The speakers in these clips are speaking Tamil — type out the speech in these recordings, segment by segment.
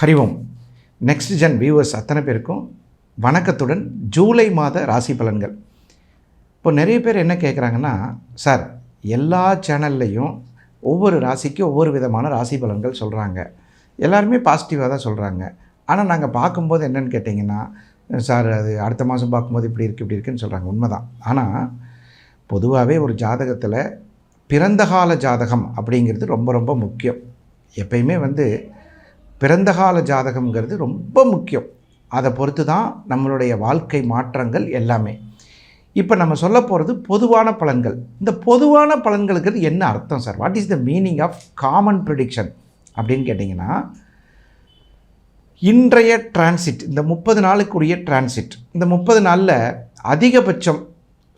ஹரிவோம். நெக்ஸ்ட் ஜென் வியூவர்ஸ் அத்தனை பேருக்கும் வணக்கத்துடன் ஜூலை மாத ராசி பலன்கள். இப்போ நிறைய பேர் என்ன கேட்குறாங்கன்னா சார் எல்லா சேனல்லையும் ஒவ்வொரு ராசிக்கும் ஒவ்வொரு விதமான ராசி பலன்கள் சொல்கிறாங்க எல்லாருமே பாசிட்டிவாக தான் சொல்கிறாங்க ஆனால் நாங்கள் பார்க்கும்போது என்னென்னு கேட்டிங்கன்னா சார் அது அடுத்த மாதம் பார்க்கும்போது இப்படி இருக்குது இப்படி இருக்குன்னு சொல்கிறாங்க உண்மைதான். ஆனால் பொதுவாகவே ஒரு ஜாதகத்தில் பிறந்தகால ஜாதகம் அப்படிங்கிறது ரொம்ப ரொம்ப முக்கியம். எப்பயுமே வந்து பிறந்தகால ஜாதகம்ங்கிறது ரொம்ப முக்கியம். அதை பொறுத்து தான் நம்மளுடைய வாழ்க்கை மாற்றங்கள் எல்லாமே. இப்போ நம்ம சொல்ல போகிறது பொதுவான பலன்கள். இந்த பொதுவான பலன்களுக்கு என்ன அர்த்தம் sir what is the meaning of common prediction அப்படின்னு கேட்டிங்கன்னா இன்றைய டிரான்சிட் இந்த முப்பது நாளுக்குரிய டிரான்சிட் இந்த முப்பது நாளில் அதிகபட்சம்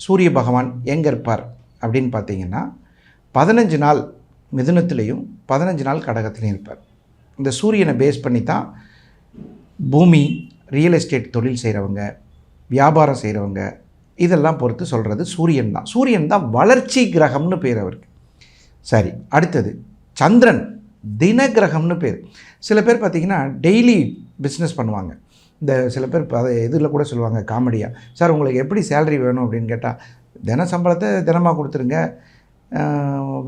சூரிய பகவான் எங்கே இருப்பார் அப்படின்னு பார்த்தீங்கன்னா பதினஞ்சு நாள் மிதுனத்துலேயும் பதினஞ்சு நாள் கடகத்துலேயும் இருப்பார். இந்த சூரியனை பேஸ் பண்ணி தான் பூமி ரியல் எஸ்டேட் தொழில் செய்கிறவங்க வியாபாரம் செய்கிறவங்க இதெல்லாம் பொறுத்து சொல்கிறது சூரியன் தான். சூரியன் தான் வளர்ச்சி கிரகம்னு பேர் அவருக்கு. சரி அடுத்தது சந்திரன் தின கிரகம்னு பேர். சில பேர் பார்த்திங்கன்னா டெய்லி பிஸ்னஸ் பண்ணுவாங்க. இந்த சில பேர் அதை இதில் கூட சொல்லுவாங்க காமெடியாக சார் உங்களுக்கு எப்படி சேலரி வேணும்? அப்படின்னு கேட்டால் தின சம்பளத்தை தினமாக கொடுத்துருங்க.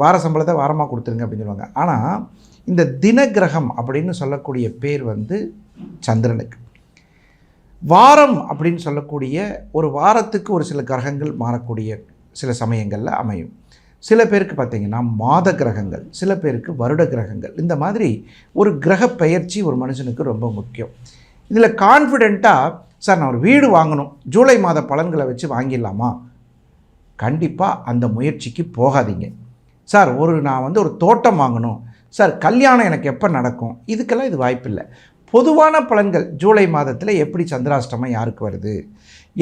வார சம்பளத்தை வாரமாக கொடுத்துருங்க அப்படின்னு சொல்லுவாங்க. ஆனால் இந்த தின கிரகம் அப்படின்னு சொல்லக்கூடிய பேர் வந்து சந்திரனுக்கு. வாரம் அப்படின்னு சொல்லக்கூடிய ஒரு வாரத்துக்கு ஒரு சில கிரகங்கள் மாறக்கூடிய சில சமயங்களில் அமையும். சில பேருக்கு பார்த்தீங்கன்னா மாத கிரகங்கள் சில பேருக்கு வருட கிரகங்கள். இந்த மாதிரி ஒரு கிரக பெயர்ச்சி ஒரு மனுஷனுக்கு ரொம்ப முக்கியம். இதில் கான்ஃபிடெண்ட்டாக சார் நான் ஒரு வீடு வாங்கணும். ஜூலை மாத பலன்களை வச்சு வாங்கிடலாமா? கண்டிப்பாக அந்த முயற்சிக்கு போகாதீங்க. சார் ஒரு நான் வந்து ஒரு தோட்டம் வாங்கணும். சார் கல்யாணம் எனக்கு எப்போ நடக்கும்? இதுக்கெல்லாம் இது வாய்ப்பில்லை. பொதுவான பலன்கள் ஜூலை மாதத்தில் எப்படி சந்திராஷ்டமம் யாருக்கு வருது?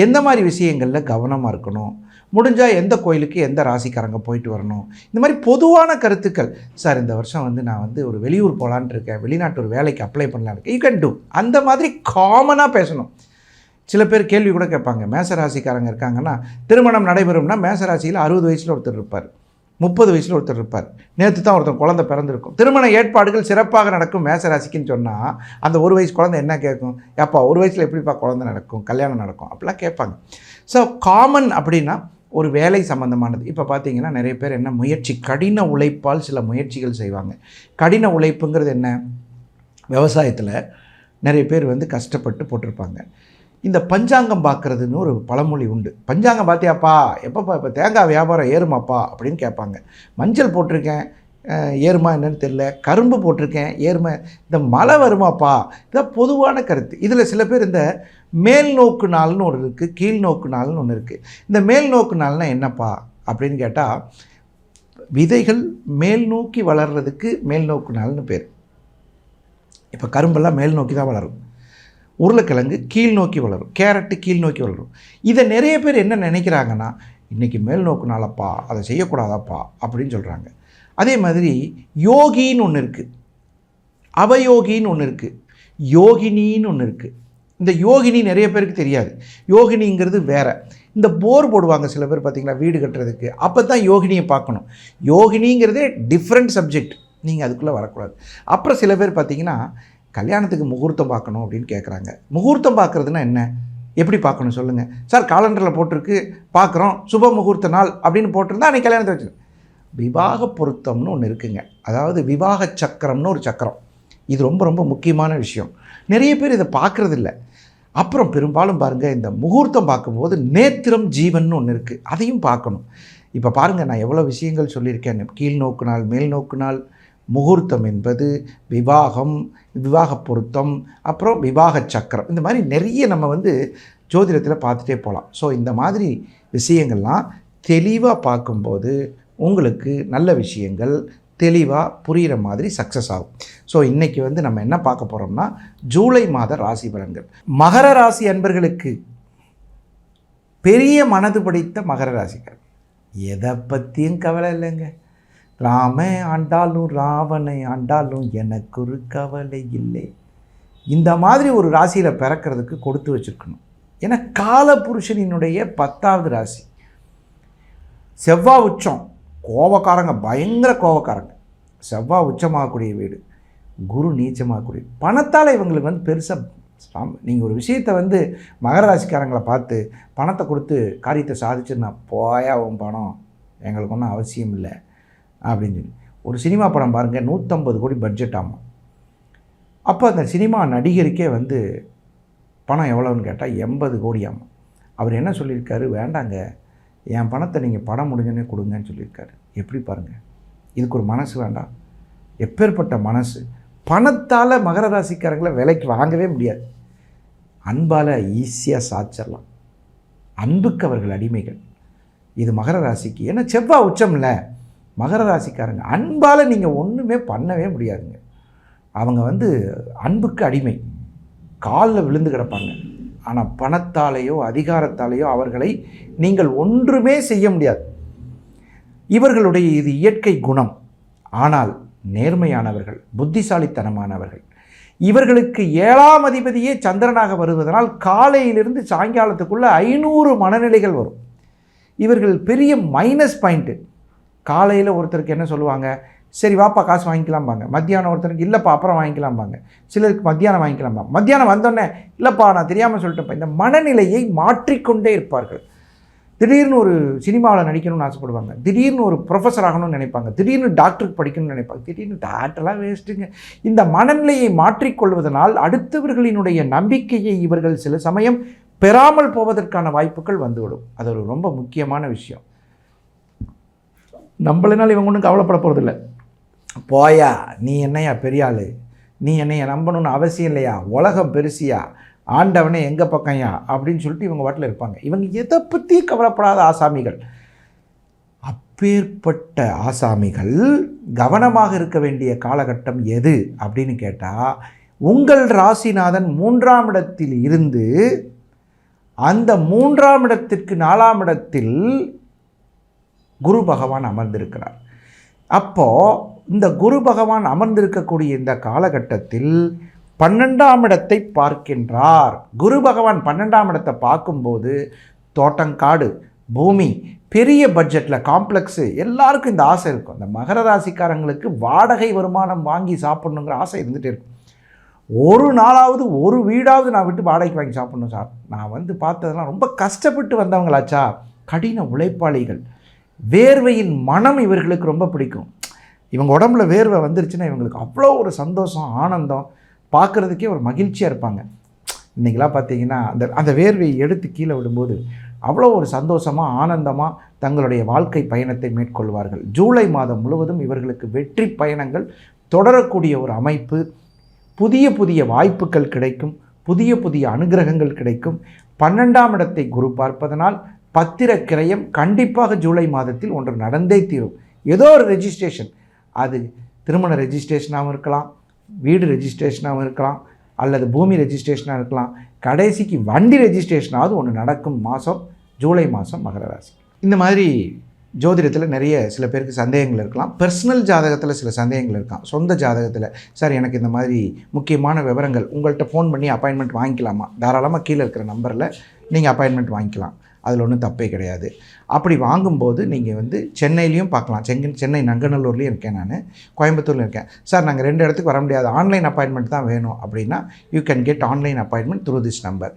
எந்த மாதிரி விஷயங்களில் கவனமாக இருக்கணும்? முடிஞ்சால் எந்த கோயிலுக்கு எந்த ராசிக்காரங்க போயிட்டு வரணும்? இந்த மாதிரி பொதுவான கருத்துக்கள். சார் இந்த வருஷம் வந்து நான் வந்து ஒரு வெளியூர் போகலான்ட்டு இருக்கேன். வெளிநாட்டு ஒரு வேலைக்கு அப்ளை பண்ணலான்னு இருக்கேன். யூ கேன் டூ அந்த மாதிரி காமனாக பேசணும். சில பேர் கேள்வி கூட கேட்பாங்க மேசராசிக்காரங்க இருக்காங்கன்னா திருமணம் நடைபெறும்னா மேசராசியில் அறுபது வயசில் ஒருத்தர் இருப்பார் முப்பது வயசில் ஒருத்தர் இருப்பார். நேற்று தான் ஒருத்தன் குழந்தை பிறந்திருக்கும். திருமண ஏற்பாடுகள் சிறப்பாக நடக்கும் மேசராசிக்குன்னு சொன்னால் அந்த ஒரு வயசு குழந்தை என்ன கேட்கும்? ஏப்பா ஒரு வயசில் எப்படிப்பா குழந்தை நடக்கும் கல்யாணம் நடக்கும்? அப்படிலாம் கேட்பாங்க. ஸோ காமன் அப்படின்னா ஒரு வேலை சம்மந்தமானது இப்போ பார்த்தீங்கன்னா நிறைய பேர் என்ன முயற்சி கடின உழைப்பால் சில முயற்சிகள் செய்வாங்க. கடின உழைப்புங்கிறது என்ன? விவசாயத்தில் நிறைய பேர் வந்து கஷ்டப்பட்டு போட்டிருப்பாங்க. இந்த பஞ்சாங்கம் பார்க்குறதுன்னு ஒரு பழமொழி உண்டு. பஞ்சாங்கம் பார்த்தியாப்பா? எப்பப்பா இப்போ தேங்காய் வியாபாரம் ஏறுமாப்பா? அப்படின்னு கேட்பாங்க. மஞ்சள் போட்டிருக்கேன். ஏறுமா என்னன்னு தெரியல. கரும்பு போட்டிருக்கேன். ஏறுமா. இந்த மழை வருமாப்பா? இதான் பொதுவான கருத்து. இதில் சில பேர் இந்த மேல் நோக்கு நாள்னு ஒன்று இருக்குது கீழ் நோக்கு நாள்னு ஒன்று இருக்குது இந்த மேல் நோக்கு நாள்னா என்னப்பா? அப்படின்னு கேட்டால் விதைகள் மேல் நோக்கி வளர்றதுக்கு மேல் நோக்கு நாள்னு பேர். இப்போ கரும்பெல்லாம் மேல் நோக்கி தான் வளரும். உருளைக்கிழங்கு கீழ் நோக்கி வளரும் கேரட்டு கீழ் நோக்கி வளரும். இதை நிறைய பேர் என்ன நினைக்கிறாங்கன்னா இன்றைக்கி மேல் நோக்குனாலப்பா அதை செய்யக்கூடாதாப்பா? அப்படின்னு சொல்கிறாங்க அதே மாதிரி யோகின்னு ஒன்று இருக்குது அவயோகின்னு ஒன்று இருக்குது யோகினின்னு ஒன்று இருக்குது இந்த யோகினி நிறைய பேருக்கு தெரியாது. யோகினிங்கிறது வேறு. இந்த போர் போடுவாங்க சில பேர் பார்த்திங்களா வீடு கட்டுறதுக்கு. அப்போ தான் யோகினியை பார்க்கணும். யோகினிங்கிறதே டிஃப்ரெண்ட் சப்ஜெக்ட் நீங்கள் அதுக்குள்ளே வரக்கூடாது. அப்புறம் சில பேர் பார்த்தீங்கன்னா கல்யாணத்துக்கு முகூர்த்தம் பார்க்கணும் அப்படின்னு கேட்குறாங்க முகூர்த்தம் பார்க்குறதுனா என்ன? எப்படி பார்க்கணும் சொல்லுங்கள் சார் காலண்டரில் போட்டிருக்கு பார்க்குறோம். சுப முகூர்த்த நாள் அப்படின்னு போட்டிருந்தா அன்றைக்கி கல்யாணத்தை வச்சு விவாக பொருத்தம்னு ஒன்று இருக்குங்க. அதாவது விவாக சக்கரம்னு ஒரு சக்கரம். இது ரொம்ப ரொம்ப முக்கியமான விஷயம். நிறைய பேர் இதை பார்க்குறதில்ல. அப்புறம் பெரும்பாலும் பாருங்கள் இந்த முகூர்த்தம் பார்க்கும்போது நேத்திரம் ஜீவன் ஒன்று இருக்குது அதையும் பார்க்கணும். இப்போ பாருங்கள் நான் எவ்வளோ விஷயங்கள் சொல்லியிருக்கேன். கீழ் நோக்கு நாள் மேல் நோக்கு நாள் முகூர்த்தம் என்பது விவாகம் விவாக பொருத்தம் அப்புறம் விவாக சக்கரம். இந்த மாதிரி நிறைய நம்ம வந்து ஜோதிடத்தில் பார்த்துட்டே போகலாம். ஸோ இந்த மாதிரி விஷயங்கள்லாம் தெளிவாக பார்க்கும்போது உங்களுக்கு நல்ல விஷயங்கள் தெளிவாக புரிகிற மாதிரி சக்ஸஸ் ஆகும். ஸோ இன்றைக்கி வந்து நம்ம என்ன பார்க்க போகிறோம்னா ஜூலை மாத ராசி பலன்கள். மகர ராசி அன்பர்களுக்கு பெரிய மனது படைத்த மகர ராசிகள். எதை பற்றியும் கவலை இல்லைங்க. ராம ஆண்டாலும் ராவனை ஆண்டாலும் எனக்கு ஒரு கவலை இல்லை. இந்த மாதிரி ஒரு ராசியில் பிறக்கிறதுக்கு கொடுத்து வச்சுருக்கணும். ஏன்னா காலபுருஷனினுடைய பத்தாவது ராசி. செவ்வாய் உச்சம். கோவக்காரங்க பயங்கர கோவக்காரங்க செவ்வாய் உச்சமாகக்கூடிய வீடு. குரு நீச்சமாகக்கூடிய பணத்தால் இவங்களுக்கு வந்து பெருசாக நீங்கள் ஒரு விஷயத்தை வந்து மகர ராசிக்காரங்களை பார்த்து பணத்தை கொடுத்து காரியத்தை சாதிச்சுன்னா போயா உன் பணம். எங்களுக்கு ஒன்றும் அவசியம் இல்லை. அப்படின்னு சொல்லி. ஒரு சினிமா படம் பாருங்கள் நூற்றம்பது கோடி பட்ஜெட் ஆமாம் அப்போ அந்த சினிமா நடிகருக்கே வந்து பணம் எவ்வளோன்னு கேட்டால் எண்பது கோடி ஆமாம் அவர் என்ன சொல்லியிருக்காரு? வேண்டாங்க என் பணத்தை நீங்கள் படம் முடிஞ்சோன்னே கொடுங்கன்னு சொல்லியிருக்காரு. எப்படி பாருங்கள் இதுக்கு ஒரு மனசு வேண்டாம். எப்பேற்பட்ட மனசு. பணத்தால் மகர ராசிக்காரங்களை விலைக்கு வாங்கவே முடியாது. அன்பால் ஈஸியாக சாச்சிடலாம் அன்புக்கு அவர்கள் அடிமைகள். இது மகர ராசிக்கு. ஏன்னா செவ்வாய் உச்சம் இல்லை. மகர ராசிக்காரங்க அன்பால் நீங்கள் ஒன்றுமே பண்ணவே முடியாதுங்க. அவங்க வந்து அன்புக்கு அடிமை. காலில் விழுந்து கிடப்பாங்க. ஆனால் பணத்தாலேயோ அதிகாரத்தாலேயோ அவர்களை நீங்கள் ஒன்றுமே செய்ய முடியாது. இவர்களுடைய இது இயற்கை குணம். ஆனால் நேர்மையானவர்கள் புத்திசாலித்தனமானவர்கள். இவர்களுக்கு ஏழாம் அதிபதியே சந்திரனாக வருவதனால் காலையிலிருந்து சாயங்காலத்துக்குள்ளே ஐநூறு மனநிலைகள் வரும். இவர்கள் பெரிய மைனஸ் பாயிண்ட்டு காலையில் ஒருத்தருக்கு என்ன சொல்லுவாங்க? சரி வாப்பா காசு வாங்கிக்கலாம்பாங்க. மத்தியானம் ஒருத்தருக்கு இல்லைப்பா அப்புறம் வாங்கிக்கலாம்பாங்க. சிலருக்கு மத்தியானம் வாங்கிக்கலாம்பா மத்தியானம் வந்தோடனே இல்லைப்பா நான் தெரியாமல் சொல்லிட்டேன்ப்பா. இந்த மனநிலையை மாற்றிக்கொண்டே இருப்பார்கள். திடீர்னு ஒரு சினிமாவில் நடிக்கணும்னு ஆசைப்படுவாங்க. திடீர்னு ஒரு ப்ரொஃபஸர் ஆகணும்னு நினைப்பாங்க. திடீர்னு டாக்டருக்கு படிக்கணும்னு நினைப்பாங்க. திடீர்னு டாக்டர்லாம் வேஸ்ட்டுங்க. இந்த மனநிலையை மாற்றிக்கொள்வதனால் அடுத்தவர்களினுடைய நம்பிக்கையை இவர்கள் சில சமயம் பெறாமல் போவதற்கான வாய்ப்புகள் வந்துவிடும். அது ஒரு ரொம்ப முக்கியமான விஷயம். நம்மளினால் இவங்க ஒன்றும் கவலைப்பட போகிறதில்ல போயா நீ என்னையா பெரிய ஆள்? நீ என்னைய நம்பணும்னு அவசியம் இல்லையா? உலகம் பெருசியா? ஆண்டவனே எங்கள் பக்கம்யா? அப்படின்னு சொல்லிட்டு இவங்க வாட்டில் இருப்பாங்க. இவங்க எதை பற்றி கவலைப்படாத ஆசாமிகள். அப்பேற்பட்ட ஆசாமிகள் கவனமாக இருக்க வேண்டிய காலகட்டம் எது அப்படின்னு கேட்டால் உங்கள் ராசிநாதன் மூன்றாம் இடத்தில் இருந்து அந்த மூன்றாம் இடத்திற்கு நாலாம் இடத்தில் குரு பகவான் அமர்ந்திருக்கிறார். அப்போது இந்த குரு பகவான் அமர்ந்திருக்கக்கூடிய இந்த காலகட்டத்தில் பன்னெண்டாம் இடத்தை பார்க்கின்றார். குரு பகவான் பன்னெண்டாம் இடத்தை பார்க்கும்போது தோட்டங்காடு பூமி பெரிய பட்ஜெட்டில் காம்ப்ளெக்ஸு எல்லாருக்கும் இந்த ஆசை இருக்கும். இந்த மகர ராசிக்காரங்களுக்கு வாடகை வருமானம் வாங்கி சாப்பிட்ணுங்கிற ஆசை இருந்துகிட்டே இருக்கும். ஒரு நாளாவது ஒரு வீடாவது நான் விட்டு வாடகைக்கு வாங்கி சாப்பிட்ணும் சார். நான் வந்து பார்த்ததெல்லாம் ரொம்ப கஷ்டப்பட்டு வந்தவங்களாச்சா? கடின உழைப்பாளிகள். வேர்வையின் மனம் இவர்களுக்கு ரொம்ப பிடிக்கும். இவங்க உடம்புல வேர்வை வந்துருச்சுன்னா இவங்களுக்கு அவ்வளோ ஒரு சந்தோஷம் ஆனந்தம். பார்க்குறதுக்கே ஒரு மகிழ்ச்சியாக இருப்பாங்க. இன்றைக்கெலாம் பார்த்தீங்கன்னா அந்த அந்த வேர்வையை எடுத்து கீழே விடும்போது அவ்வளோ ஒரு சந்தோஷமாக ஆனந்தமாக தங்களுடைய வாழ்க்கை பயணத்தை மேற்கொள்வார்கள். ஜூலை மாதம் முழுவதும் இவர்களுக்கு வெற்றி பயணங்கள் தொடரக்கூடிய ஒரு அமைப்பு புதிய புதிய வாய்ப்புகள் கிடைக்கும் புதிய புதிய அனுகிரகங்கள் கிடைக்கும். பன்னெண்டாம் இடத்தை குரு பார்ப்பதனால் பத்திர கிரயம் கண்டிப்பாக ஜூலை மாதத்தில் ஒன்று நடந்தே தீரும். ஏதோ ஒரு ரெஜிஸ்ட்ரேஷன் அது திருமண ரெஜிஸ்ட்ரேஷனாகவும் இருக்கலாம் வீடு ரெஜிஸ்ட்ரேஷனாகவும் இருக்கலாம் அல்லது பூமி ரெஜிஸ்ட்ரேஷனாக இருக்கலாம். கடைசிக்கு வண்டி ரெஜிஸ்ட்ரேஷனாவது ஒன்று நடக்கும் மாதம் ஜூலை மாதம் மகர ராசி. இந்த மாதிரி ஜோதிடத்தில் நிறைய சில பேருக்கு சந்தேகங்கள் இருக்கலாம். பர்சனல் ஜாதகத்தில் சில சந்தேகங்கள் இருக்கலாம். சொந்த ஜாதகத்தில் சார் எனக்கு இந்த மாதிரி முக்கியமான விவரங்கள் உங்கள்கிட்ட ஃபோன் பண்ணி அப்பாயின்மெண்ட் வாங்கிக்கலாமா? தாராளமாக கீழே இருக்கிற நம்பரில் நீங்கள் அப்பாயின்மெண்ட் வாங்கிக்கலாம். அதில் ஒன்றும் தப்பே கிடையாது. அப்படி வாங்கும்போது நீங்கள் வந்து சென்னையிலையும் பார்க்கலாம். செங்கன் சென்னை நங்கநல்லூர்லேயும் இருக்கேன் நான். கோயம்புத்தூர்லையும் இருக்கேன். சார் நாங்கள் ரெண்டு இடத்துக்கு வர முடியாது. ஆன்லைன் அப்பாயின்மெண்ட் தான் வேணும் அப்படின்னா you can get online appointment through this number